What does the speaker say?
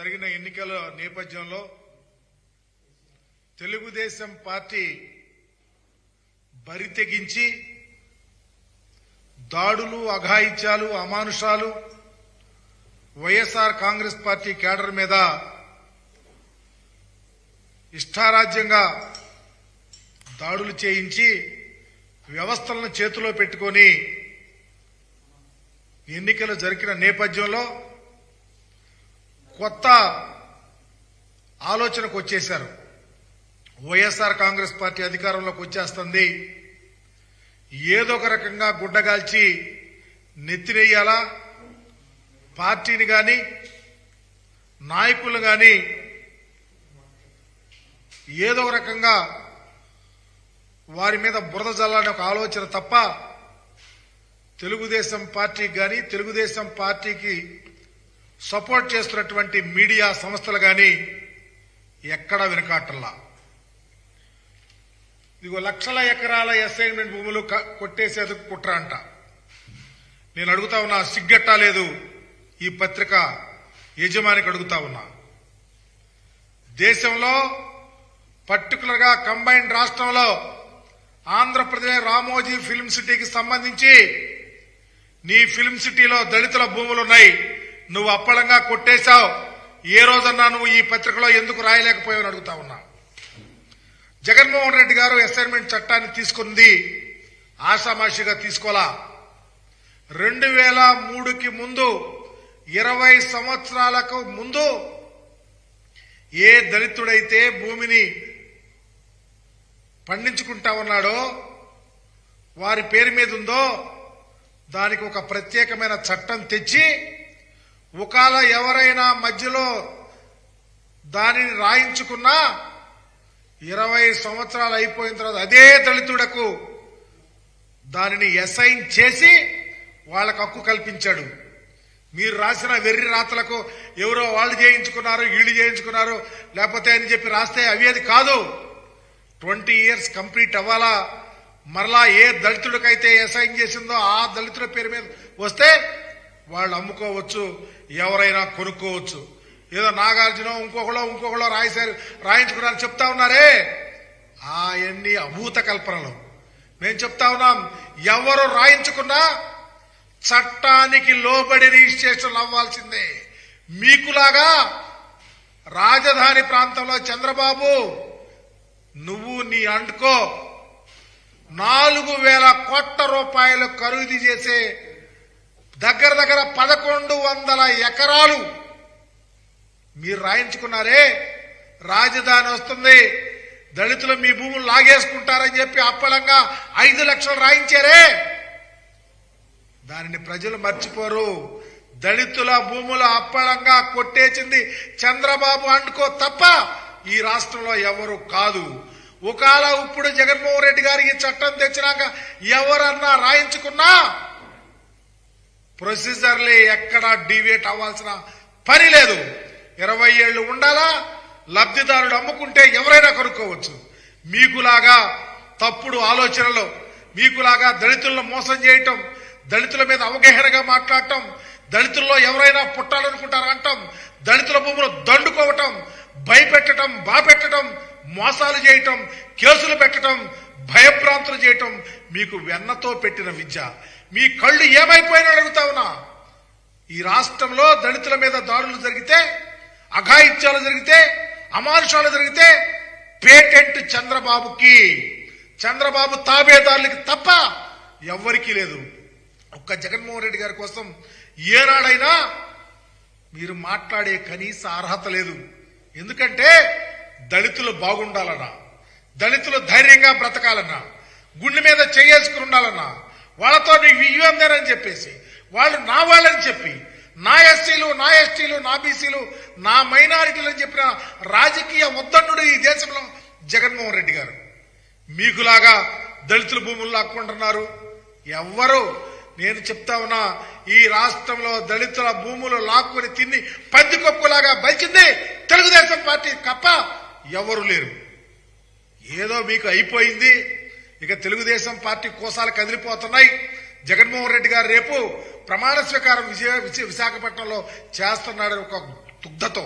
జరిగిన ఎన్నికల నేపథ్యంలో తెలుగుదేశం పార్టీ బరితెగించి దాడులు అఘాయిత్యాలు అమానుషాలు వైఎస్ఆర్ కాంగ్రెస్ పార్టీ కేడర్ మీద ఇష్టారాజ్యంగా దాడులు చేయించి వ్యవస్థలను చేతిలో పెట్టుకొని ఎన్నికలు జరిగిన నేపథ్యంలో కొత్త ఆలోచనకు వచ్చేశారు. వైఎస్ఆర్ కాంగ్రెస్ పార్టీ అధికారంలోకి వచ్చేస్తుంది. ఏదో ఒక రకంగా గుడ్డగాల్చి నెత్తిరేయాలా పార్టీని గాని నాయకులు గాని ఏదో ఒక రకంగా వారి మీద బురద జల్లాలని ఒక ఆలోచన తప్ప తెలుగుదేశం పార్టీకి కానీ తెలుగుదేశం పార్టీకి సపోర్ట్ చేస్తున్నటువంటి మీడియా సంస్థలు గాని ఎక్కడా వెనుకాటల్లా. ఇదిగో లక్షల ఎకరాల అసైన్మెంట్ భూములు కొట్టేసేందుకు కుట్ర అంట. నేను అడుగుతా ఉన్నా సిగ్గట్టా లేదు ఈ పత్రిక యజమానికి అడుగుతా ఉన్నా. దేశంలో పర్టికులర్గా కంబైన్డ్ రాష్ట్రంలో ఆంధ్రప్రదేశ్ రామోజీ ఫిల్మ్ సిటీకి సంబంధించి నీ ఫిల్మ్ సిటీలో దళితుల భూములున్నాయి. నువ్వు అప్పడంగా కొట్టేశావు. ఏ రోజన్నా నువ్వు ఈ పత్రికలో ఎందుకు రాయలేకపోయావని అడుగుతా ఉన్నా. జగన్మోహన్ రెడ్డి గారు అసైన్మెంట్ చట్టాన్ని తీసుకుంది. ఆషామాషిగా తీసుకోలా. రెండు వేల మూడుకి ముందు ఇరవై సంవత్సరాలకు ముందు ఏ దళితుడైతే భూమిని పండించుకుంటా ఉన్నాడో వారి పేరు మీద ఉందో దానికి ఒక ప్రత్యేకమైన చట్టం తెచ్చి ఒకవేళ ఎవరైనా మధ్యలో దానిని రాయించుకున్నా ఇరవై సంవత్సరాలు అయిపోయిన తర్వాత అదే దళితుడకు దానిని అసైన్ చేసి వాళ్ళకు హక్కు కల్పించాడు. మీరు రాసిన వెర్రి రాతలకు ఎవరో వాళ్ళు చేయించుకున్నారు వీళ్ళు చేయించుకున్నారు లేకపోతే అని చెప్పి రాస్తే అవి అది కాదు. ట్వంటీ ఇయర్స్ కంప్లీట్ అవ్వాలా? మరలా ఏ దళితుడికైతే అసైన్ చేసిందో ఆ దళితుల పేరు మీద వస్తే వాళ్ళు అమ్ముకోవచ్చు ఎవరైనా కొనుక్కోవచ్చు. ఏదో నాగార్జున ఇంకొకలో ఇంకొకలో రాయిశారు రాయించుకున్నారని చెప్తా ఉన్నారే? ఆయన్ని అభూత కల్పనలు. మేము చెప్తా ఉన్నాం ఎవరు రాయించుకున్నా చట్టానికి లోబడి రిజిస్ట్రేషన్ అవ్వాల్సిందే. మీకులాగా రాజధాని ప్రాంతంలో చంద్రబాబు నువ్వు నీ అంటుకో. నాలుగు వేల కోట్ల రూపాయలు ఖరీదు చేసే దగ్గర దగ్గర పదకొండు వందల ఎకరాలు మీరు రాయించుకున్నారే రాజధాని వస్తుంది దళితులు మీ భూములు లాగేసుకుంటారని చెప్పి అప్పలంగా ఐదు లక్షలు రాయించారే. దానిని ప్రజలు మర్చిపోరు. దళితుల భూములు అప్పలంగా కొట్టేసింది చంద్రబాబు అంటుకో తప్ప ఈ రాష్ట్రంలో ఎవరు కాదు. ఒకవేళ ఇప్పుడు జగన్మోహన్ రెడ్డి గారికి చట్టం తెచ్చినాక ఎవరన్నా రాయించుకున్నా ప్రొసీజర్లే ఎక్కడా డివేట్ అవ్వాల్సిన పని లేదు. ఇరవై ఏళ్ళు ఉండాలా? లబ్ధిదారుడు అమ్ముకుంటే ఎవరైనా కొనుక్కోవచ్చు. మీకులాగా తప్పుడు ఆలోచనలు మీకులాగా దళితులను మోసం చేయటం దళితుల మీద అవగాహనగా మాట్లాడటం దళితుల్లో ఎవరైనా పుట్టాలనుకుంటారా అంటాం దళితుల భూములు దండుకోవటం భయపెట్టడం బాపెట్టడం మోసాలు చేయటం కేసులు పెట్టడం భయభ్రాంతులు చేయటం మీకు వెన్నతో పెట్టిన విద్య. మీ కళ్ళు ఏమైపోయినా అడుగుతా ఈ రాష్ట్రంలో దళితుల మీద దాడులు జరిగితే అఘాయిత్యాలు జరిగితే అమానుషాలు జరిగితే పేటెంట్ చంద్రబాబుకి. చంద్రబాబు తాబేదారులకి తప్ప ఎవ్వరికీ లేదు. ఒక్క జగన్మోహన్ రెడ్డి గారి కోసం ఏనాడైనా మీరు మాట్లాడే కనీస అర్హత లేదు. ఎందుకంటే దళితులు బాగుండాలన్నా దళితులు ధైర్యంగా బ్రతకాలన్నా గుండె మీద చేసుకుని ఉండాలన్నా వాళ్ళతో నీకు ఇవ్వందేనని చెప్పేసి వాళ్ళు నా వాళ్ళని చెప్పి నా ఎస్సీలు నా ఎస్టీలు నా బీసీలు నా మైనారిటీలు అని చెప్పిన రాజకీయ ఉద్దండు ఈ దేశంలో జగన్మోహన్ రెడ్డి గారు. మీకులాగా దళితుల భూములు లాక్కుంటున్నారు. ఎవ్వరు నేను చెప్తా ఉన్నా ఈ రాష్ట్రంలో దళితుల భూములు లాక్కుని తిని పందికొప్పులాగా బలిచింది తెలుగుదేశం పార్టీ కప్ప ఎవరు లేరు. ఏదో మీకు అయిపోయింది ఇక తెలుగుదేశం పార్టీ కోసాలు కదిలిపోతున్నాయి. జగన్మోహన్ రెడ్డి గారు రేపు ప్రమాణ స్వీకారం విజయ విజయ- విశాఖపట్నంలో చేస్తున్నాడని ఒక దుగ్ధతో